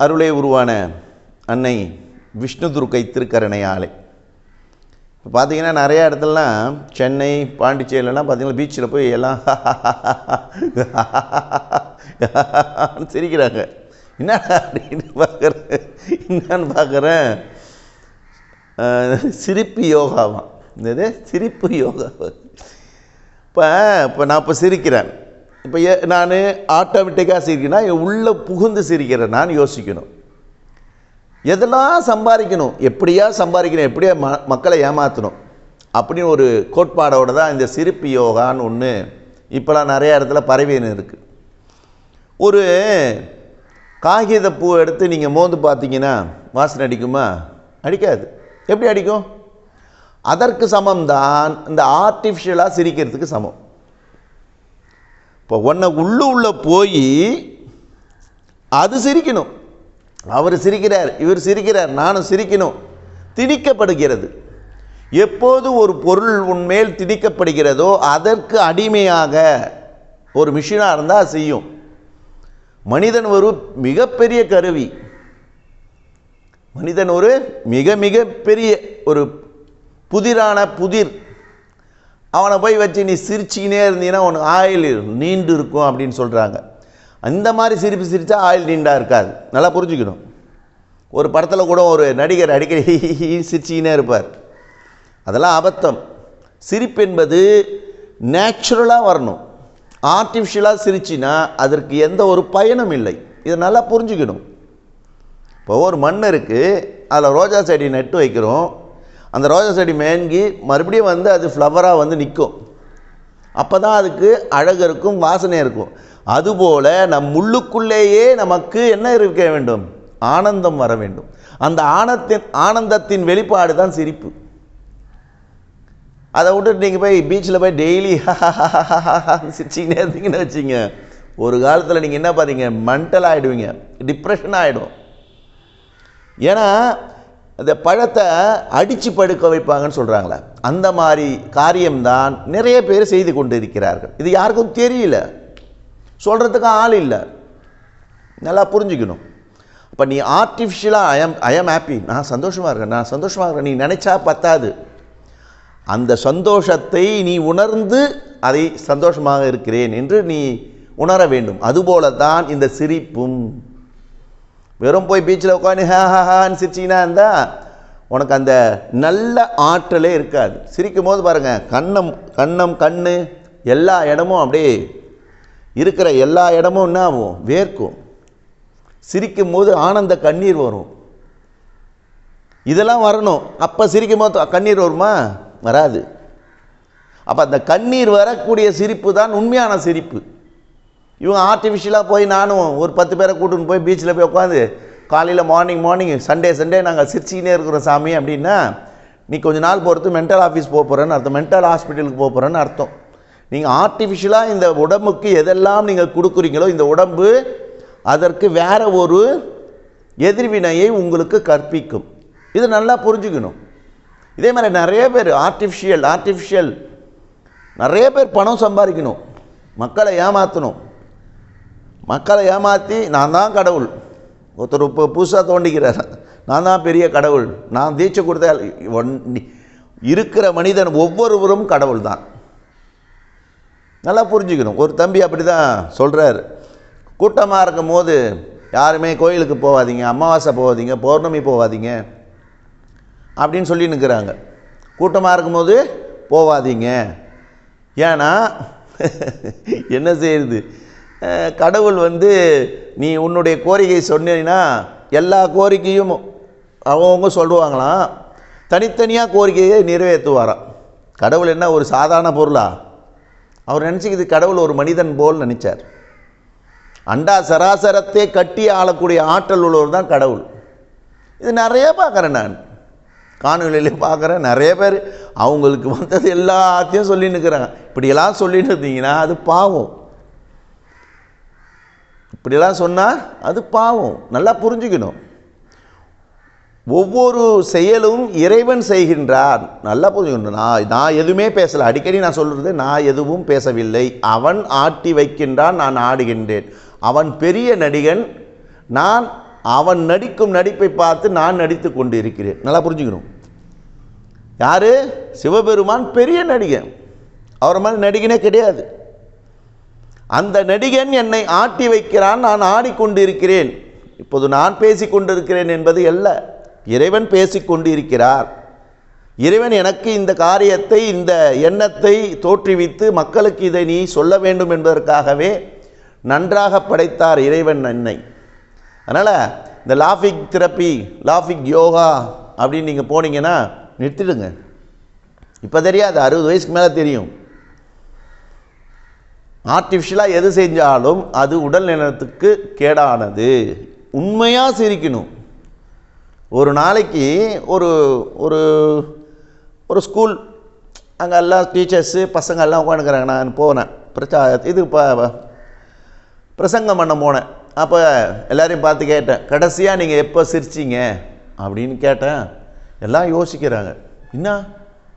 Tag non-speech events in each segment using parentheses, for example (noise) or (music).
அருளே உருவான அன்னை விஷ்ணு துர்க்கை திருக்கரணையாலை. இப்போ பார்த்தீங்கன்னா நிறையா இடத்துலலாம் சென்னை பாண்டிச்சேரியிலலாம் பார்த்தீங்கன்னா பீச்சில் போய் எல்லாம் சிரிக்கிறாங்க என்ன அப்படின்னு பார்க்குறேன் என்னன்னு பார்க்குறேன் சிரிப்பு யோகாவாம் என்னது சிரிப்பு யோகா இப்போ இப்போ நான் இப்போ சிரிக்கிறேன் இப்போ ஏ நான் ஆட்டோமேட்டிக்காக சிரிக்கிறேன்னா உள்ளே புகுந்து சிரிக்கிறேன். நான் யோசிக்கணும். எதெல்லாம் சம்பாதிக்கணும்? எப்படியா சம்பாதிக்கணும்? எப்படியா ம மக்களை ஏமாற்றணும் அப்படின்னு ஒரு கோட்பாடோட தான் இந்த சிரிப்பு யோகான்னு ஒன்று இப்போலாம் நிறைய இடத்துல பரவின்னு இருக்குது ஒரு காகித பூ எடுத்து நீங்கள் மோந்து பார்த்தீங்கன்னா வாசனை அடிக்குமா? அடிக்காது. எப்படி அடிக்கும்? அதற்கு சமம்தான் இந்த ஆர்டிஃபிஷியலாக சிரிக்கிறதுக்கு சமம். இப்போ உன்னை உள்ளு உள்ளே போய் அது சிரிக்கணும். அவர் சிரிக்கிறார் இவர் சிரிக்கிறார் நானும் சிரிக்கணும். திணிக்கப்படுகிறது. எப்போது ஒரு பொருள் உன்மேல் திணிக்கப்படுகிறதோ அதற்கு அடிமையாக ஒரு மிஷினாக இருந்தால் செய்யும். மனிதன் ஒரு மிகப்பெரிய கருவி. மனிதன் ஒரு மிக மிக பெரிய ஒரு புதிரான புதிர். அவனை போய் வச்சு நீ சிரிச்சிக்கினே இருந்தீங்கன்னா உனக்கு ஆயில் நீண்டு இருக்கும் அப்படின்னு சொல்கிறாங்க அந்த மாதிரி சிரிப்பு சிரித்தா ஆயில் நீண்டாக இருக்காது. நல்லா புரிஞ்சுக்கணும். ஒரு படத்தில் கூட ஒரு நடிகர் அடிக்கடி (laughs) சிரிச்சிக்கினே இருப்பார். அதெல்லாம் அபத்தம். சிரிப்பு என்பது நேச்சுரலாக வரணும். ஆர்டிஃபிஷியலாக சிரிச்சினா அதற்கு எந்த ஒரு பயனும் இல்லை. இதை நல்லா புரிஞ்சுக்கணும். இப்போ ஒரு மண் இருக்குது அதில் ரோஜா செடி நட்டு வைக்கிறோம். அந்த ரோஜா செடி மேங்கி மறுபடியும் வந்து அது ஃப்ளவராக வந்து நிற்கும் அப்போ தான் அதுக்கு அழகு இருக்கும் வாசனை இருக்கும். அதுபோல் நம் உள்ளுக்குள்ளேயே நமக்கு என்ன இருக்க வேண்டும்? ஆனந்தம் வர வேண்டும். அந்த ஆனத்தின் ஆனந்தத்தின் வெளிப்பாடு தான் சிரிப்பு. அதை விட்டுட்டு நீங்கள் போய் பீச்சில் போய் டெய்லி (laughs) சிரிச்சிங்கன்னே இருந்தீங்கன்னு வச்சிங்க. ஒரு காலத்தில் நீங்கள் என்ன பாருங்க மென்டல் ஆகிடுவீங்க டிப்ரெஷன் ஆகிடும் ஏன்னா இந்த பழத்தை அடித்து படுக்க வைப்பாங்கன்னு சொல்கிறாங்களே அந்த மாதிரி காரியம்தான் நிறைய பேர் செய்து கொண்டு இருக்கிறார்கள் இது யாருக்கும் தெரியல. சொல்கிறதுக்கு ஆள் இல்லை. நல்லா புரிஞ்சுக்கணும். இப்போ நீ ஆர்டிஃபிஷியலாக ஐஎம் ஐஎம் ஹாப்பி நான் சந்தோஷமாக இருக்கேன். நான் சந்தோஷமாக இருக்கேன். நீ நினச்சா பத்தாது. அந்த சந்தோஷத்தை நீ உணர்ந்து அதை சந்தோஷமாக இருக்கிறேன் என்று நீ உணர வேண்டும். அதுபோல தான் இந்த சிரிப்பும். வெறும் போய் பீச்சில் உட்காந்து ஹே ஹான்னு சிரிச்சிங்கன்னா இருந்தால் உனக்கு அந்த நல்ல ஆற்றலே இருக்காது. சிரிக்கும் போது பாருங்கள் கண்ணம் கண்ணம் கண் எல்லா இடமும் அப்படியே இருக்கிற எல்லா இடமும் என்ன ஆகும்? வேர்க்கும். சிரிக்கும் போது ஆனந்த கண்ணீர் வரும். இதெல்லாம் வரணும். அப்போ சிரிக்கும் போது கண்ணீர் வருமா? வராது. அப்போ அந்த கண்ணீர் வரக்கூடிய சிரிப்பு தான் உண்மையான சிரிப்பு. இவங்க ஆர்டிஃபிஷியலாக போய் நானும் ஒரு பத்து பேரை கூட்டுன்னு போய் பீச்சில் போய் உட்காந்து காலையில் மார்னிங் மார்னிங் சண்டே சண்டே நாங்கள் சிரிச்சிக்கினே இருக்கிறோம் சாமி அப்படின்னா நீ கொஞ்ச நாள் பொறுத்து மென்டல் ஆஃபீஸ் போக போகிறேன்னு அர்த்தம். மென்டல் ஹாஸ்பிட்டலுக்கு போக போகிறேன்னு அர்த்தம். நீங்கள் ஆர்டிஃபிஷியலாக இந்த உடம்புக்கு எதெல்லாம் நீங்கள் கொடுக்குறீங்களோ இந்த உடம்பு அதற்கு வேறு ஒரு எதிர்வினையை உங்களுக்கு கற்பிக்கும். இது நல்லா புரிஞ்சுக்கணும். இதே மாதிரி நிறைய பேர் ஆர்டிஃபிஷியல் ஆர்டிஃபிஷியல் நிறைய பேர் பணம் சம்பாதிக்கணும். மக்களை ஏமாற்றணும் மக்களை ஏமாற்றி நான் தான் கடவுள். ஒருத்தர் இப்போ புதுசாக தோண்டிக்கிறார். நான் தான் பெரிய கடவுள். நான் தீட்சை கொடுத்த ஒன் இருக்கிற மனிதன் ஒவ்வொருவரும் கடவுள் தான். நல்லா புரிஞ்சுக்கணும். ஒரு தம்பி அப்படி தான் சொல்கிறார் கூட்டமாக இருக்கும் போது யாருமே கோயிலுக்கு போகாதீங்க அமாவாசை போகாதீங்க பௌர்ணமி போகாதீங்க அப்படின்னு சொல்லி நிற்கிறாங்க கூட்டமாக இருக்கும்போது போகாதீங்க ஏன்னா (laughs) என்ன செய்யுது? கடவுள் வந்து நீ உன்னுடைய கோரிக்கை சொன்னீங்கன்னா எல்லா கோரிக்கையும் அவங்கவுங்க சொல்லுவாங்களாம். தனித்தனியாக கோரிக்கையை நிறைவேற்றுவாராம். கடவுள் என்ன ஒரு சாதாரண பொருளா? அவர் நினச்சிக்கிது கடவுள் ஒரு மனிதன் போல் நினச்சார். அண்டா சராசரத்தை கட்டி ஆளக்கூடிய ஆற்றல் உள்ளவர் தான் கடவுள். இது நிறைய பார்க்குறேன் நான். காணொலியிலையும் பார்க்குறேன் நிறைய பேர். அவங்களுக்கு வந்தது எல்லாத்தையும் சொல்லின்னு இருக்கிறாங்க. இப்படியெல்லாம் சொல்லிட்டு இருந்தீங்கன்னா அது பாவம். இப்படியெல்லாம் சொன்னால் அது பாவம். நல்லா புரிஞ்சுக்கணும். ஒவ்வொரு செயலும் இறைவன் செய்கின்றார். நல்லா புரிஞ்சுக்கணும். நான் நான் எதுவுமே பேசலை. அடிக்கடி நான் சொல்கிறது நான் எதுவும் பேசவில்லை. அவன் ஆட்டி வைக்கின்றான் நான் ஆடுகின்றேன். அவன் பெரிய நடிகன் நான் அவன் நடிக்கும் நடிப்பை பார்த்து நான் நடித்து கொண்டு இருக்கிறேன் நல்லா புரிஞ்சுக்கணும். யார்? சிவபெருமான் பெரிய நடிகன். அவரை மாதிரி நடிகனே கிடையாது. அந்த நடிகன் என்னை ஆட்டி வைக்கிறான் நான் ஆடிக்கொண்டிருக்கிறேன். இப்போது நான் பேசிக்கொண்டிருக்கிறேன் என்பது அல்ல. இறைவன் பேசிக் கொண்டு இருக்கிறார் இறைவன் எனக்கு இந்த காரியத்தை இந்த எண்ணத்தை தோற்றுவித்து மக்களுக்கு இதை நீ சொல்ல வேண்டும் என்பதற்காகவே நன்றாக படைத்தார் இறைவன் என்னை. அதனால் இந்த லாஃபிக் தெரப்பி லாஃபிக் யோகா அப்படின்னு நீங்கள் போனீங்கன்னா நிறுத்திடுங்க. இப்போ தெரியாது அறுபது வயசுக்கு மேலே தெரியும். ஆர்டிஃபிஷியலாக எது செஞ்சாலும் அது உடல் நலத்துக்கு கேடானது. உண்மையாக சிரிக்கணும். ஒரு நாளைக்கு ஒரு ஒரு ஒரு ஸ்கூல் அங்கே எல்லாம் டீச்சர்ஸு பசங்க எல்லாம் உட்காந்துக்கிறாங்க நான் போனேன். பிரச்சா இது இப்போ பிரசங்கம் பண்ண போனேன். அப்போ எல்லோரையும் பார்த்து கேட்டேன். கடைசியாக நீங்கள் எப்போ சிரிச்சிங்க? அப்படின்னு கேட்டேன். எல்லாம் யோசிக்கிறாங்க. என்ன?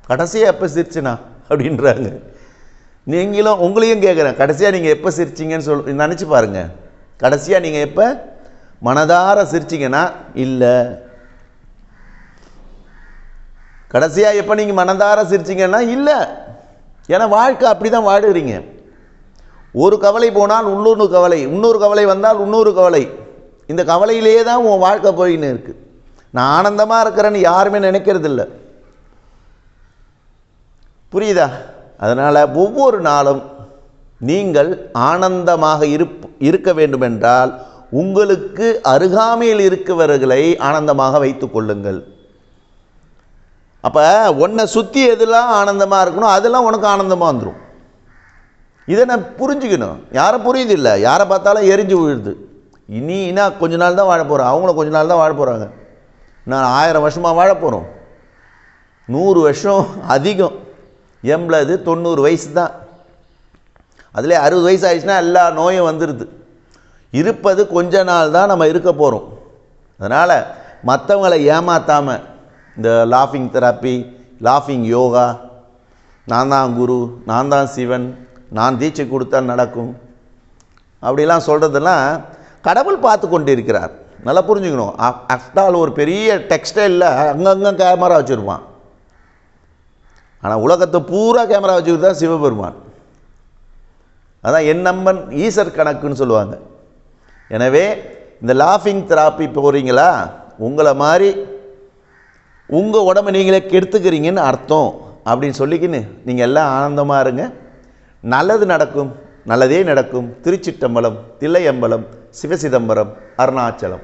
கடைசியாக எப்போ சிரிச்சினா? அப்படின்றாங்க. நீங்களும் உங்களையும் கேட்குறேன் கடைசியாக நீங்கள் எப்போ சிரிச்சிங்கன்னு சொல் நினச்சி பாருங்கள் கடைசியாக நீங்கள் எப்போ மனதார சிரிச்சிங்கன்னா இல்லை. கடைசியாக எப்போ நீங்கள் மனதார சிரிச்சிங்கன்னா இல்லை. ஏன்னா வாழ்க்கை அப்படி தான் வாடுறீங்க ஒரு கவலை போனால் இன்னொரு கவலை இன்னொரு கவலை வந்தால் இன்னொரு கவலை. இந்த கவலையிலேயே தான் உன் வாழ்க்கை போயின்னு இருக்குது நான் ஆனந்தமாக இருக்கிறேன்னு யாருமே நினைக்கிறதில்ல. புரியுதா? அதனால் ஒவ்வொரு நாளும் நீங்கள் ஆனந்தமாக இருப் இருக்க வேண்டுமென்றால் உங்களுக்கு அருகாமையில் இருக்கிறவர்களை ஆனந்தமாக வைத்துக் கொள்ளுங்கள். அப்போ உன்னை சுற்றி எதெல்லாம் ஆனந்தமாக இருக்கணும் அதெல்லாம் உனக்கு ஆனந்தமாக வந்துடும் இதை நான் புரிஞ்சுக்கணும். யாரை புரியுது இல்லை யாரை பார்த்தாலும் எரிஞ்சு விழுது இனி இனா கொஞ்ச நாள் தான் வாழ போகிறோம் அவங்களும் கொஞ்ச நாள் தான் வாழ போகிறாங்க நான் ஆயிரம் வருஷமாக வாழ போகிறோம் நூறு வருஷம் அதிகம். எண்பது தொண்ணூறு வயசு தான் அதில் அறுபது வயசு ஆயிடுச்சுன்னா எல்லா நோயும் வந்துடுது இருப்பது கொஞ்ச நாள் தான் நம்ம இருக்க போகிறோம் அதனால் மற்றவங்களை ஏமாற்றாமல் இந்த லாஃபிங் தெராப்பி லாஃபிங் யோகா நான் தான் குரு நான் தான் சிவன் நான் தீட்சை கொடுத்தால் நடக்கும். அப்படிலாம் சொல்கிறதெல்லாம் கடவுள் பார்த்து கொண்டு இருக்கிறார் நல்லா புரிஞ்சுக்கணும். அஃப்டால் ஒரு பெரிய டெக்ஸ்டைலில் அங்கங்கே கேமரா வச்சுருப்பான். ஆனால் உலகத்தை பூரா கேமரா வச்சுக்கிட்டு தான் சிவபெருமான். அதான் என் நம்பன் ஈசர் கணக்குன்னு சொல்லுவாங்க. எனவே இந்த லாஃபிங் தெராப்பி போகிறீங்களா உங்களை மாதிரி உங்கள் உடம்பை நீங்களே கெடுத்துக்கிறீங்கன்னு அர்த்தம் அப்படின்னு சொல்லிக்கின்னு நீங்கள் எல்லாம் ஆனந்தமாக இருங்க. நல்லது நடக்கும் நல்லதே நடக்கும். திருச்சிட்டம்பலம் தில்லையம்பலம் சிவசிதம்பரம் அருணாச்சலம்.